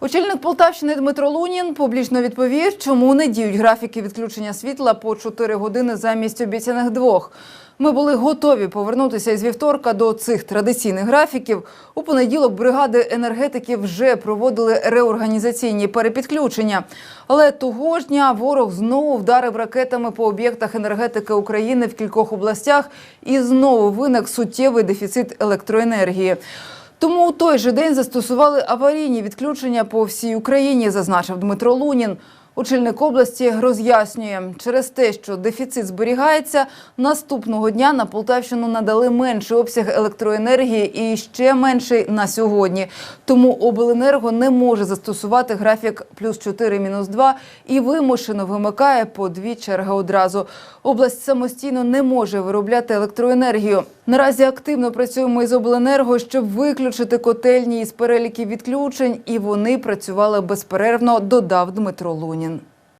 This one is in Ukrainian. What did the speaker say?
Очільник Полтавщини Дмитро Лунін публічно відповів, чому не діють графіки відключення світла по 4 години замість обіцяних двох. Ми були готові повернутися із вівторка до цих традиційних графіків. У понеділок бригади енергетиків вже проводили реорганізаційні перепідключення. Але того ж дня ворог знову вдарив ракетами по об'єктах енергетики України в кількох областях і знову виник суттєвий дефіцит електроенергії. Тому у той же день застосували аварійні відключення по всій Україні, зазначив Дмитро Лунін. Очільник області роз'яснює, через те, що дефіцит зберігається, наступного дня на Полтавщину надали менший обсяг електроенергії і ще менший на сьогодні. Тому обленерго не може застосувати графік плюс 4 мінус 2 і вимушено вимикає по дві черги одразу. Область самостійно не може виробляти електроенергію. Наразі активно працюємо із обленерго, щоб виключити котельні із переліків відключень, і вони працювали безперервно, додав Дмитро Лунін.